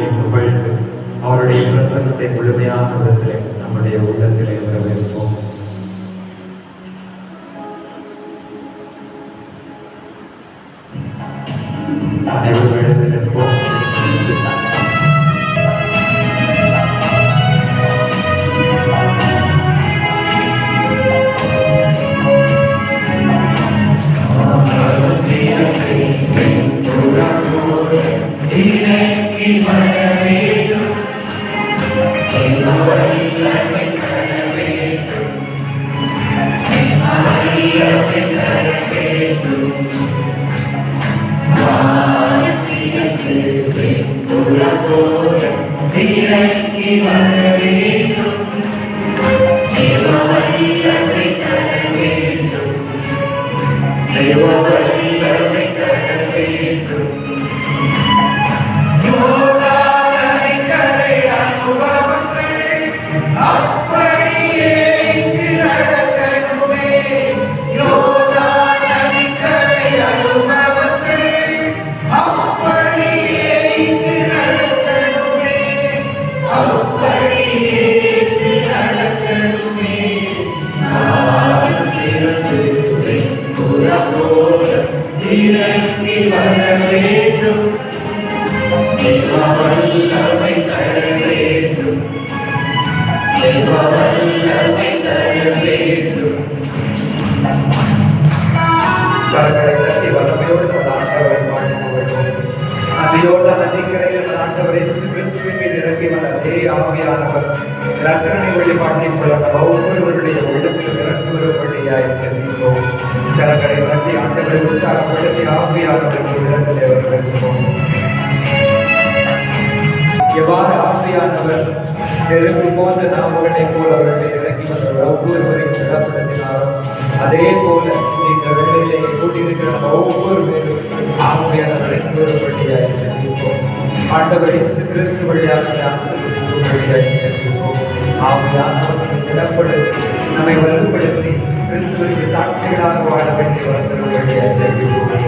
போற்றி புகழ்ந்து அவருடைய பிரசன்னத்தை முழுமையான விதத்திலே நம்முடைய உள்ளத்திலே வரவேற்போம் கரங்களை அதையோடு நதிக்கரையில் ஆண்டவரை மீது இறங்கி வந்த அதே ஆவியானவர் லக்கரணை வழிபாட்டின் மூலம் ஒவ்வொருவருடைய உள்ளத்தில் இறங்கி செல்கின்றோம். கரங்களை தட்டி ஆண்டவரை உற்சாகப்படுத்தி ஆவியானவர்கள் இடத்திலே வருகின்றோம் எவ்வாறு ஆவியானவர் நெருப்பு போன்ற நாமகளை போல் அவர்களை இறங்கி வந்த ஒவ்வொருவரையும் திடப்படுத்தினாரோ அதே போல இந்த வேலையிலே கூட்டியிருக்கிற ஒவ்வொரு பேரும் ஆவியானவரை வரும்படியாய் செல்கின்றோம் ஆண்டவரை கிறிஸ்து வழியாக ஆசிரியர் செல்கின்றோம் ஆவியானவரை திடப்படுத்தி நம்மை வலுப்படுத்தி கிறிஸ்துவருக்கு சாட்சிகளாக வாழ வேண்டிய வரும்படியாய் வழியாக கண்கள்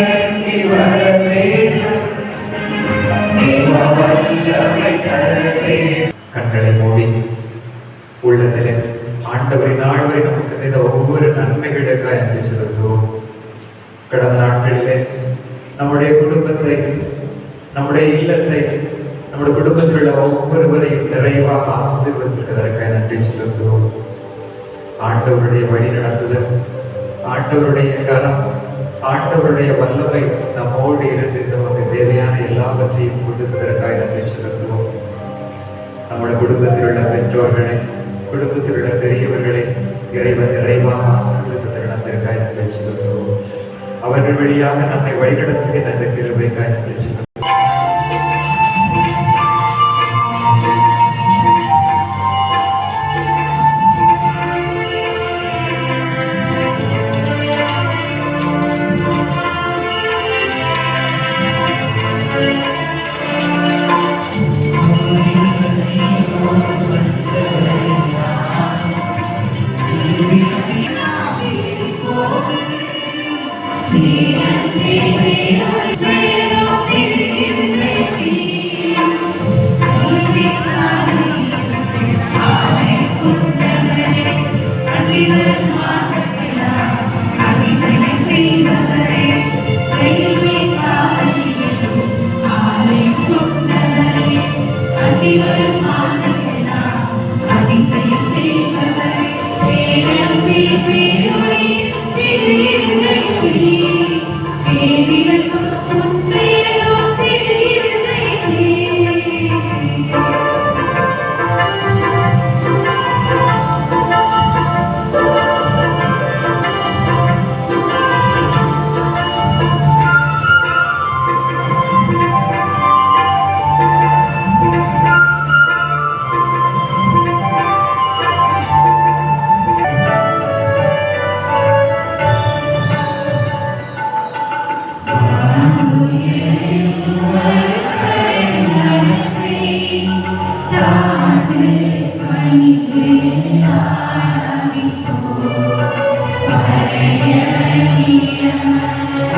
ஆண்டவரின் நமக்கு செய்த ஒவ்வொரு நன்மைகளுக்காக நன்றி செலுத்துவோம் கடந்த நாட்களிலே நம்முடைய குடும்பத்தை நம்முடைய இல்லத்தை நம்முடைய குடும்பத்தில் உள்ள ஒவ்வொருவரையும் நிறைவாக ஆசீர்வதிக்கிறதற்காக நன்றி செலுத்துவோம் ஆண்டவருடைய வழி நடத்துதல் ஆண்டவருடைய கரம் ஆண்டவருடைய வல்லமை நம்மோடு இருந்து நமக்கு தேவையான எல்லாவற்றையும் கொடுப்பதற்காக நன்றி செலுத்துவோம் நம்முடைய குடும்பத்தில் உள்ள பெற்றோர்களை குடும்பத்தில் உள்ள பெரியவர்களை இறைவன் நிறைவாக ஆசீர்வத்தை நடந்திருக்காய் நிகழ்ச்சி அவர்கள் வழியாக நம்மை வழிநடத்துகிற அந்த கிருபைக்காக நன்றி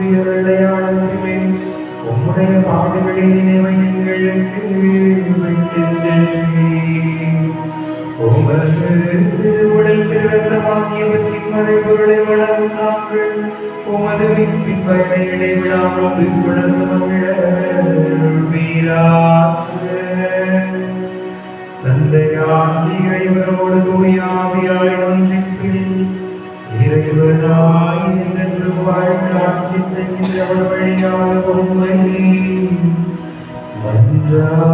வியப்புக்குரிய அடையாளத்திலே உம்முடைய பாடுகளின் நினைவை எங்களுக்கு விட்டு சென்றீர். உமது திருவுடல் திருரத்தமாகியவற்றின் மறைபொருளை வழங்கும் நாங்கள் உமது மீட்பின் பயனை இடைவிடாமல் பின்தொடர்ந்து மகிழ தந்தையார் தந்தையாகி இறைவரோடு தூயாவியாரின் ஒன்றிப்பில் இறைவனாய் என்று வாழ்ந்து ஆட்சி செய்கின்றவர் வழியாக உண்மை மன்றாடுகின்றோம்.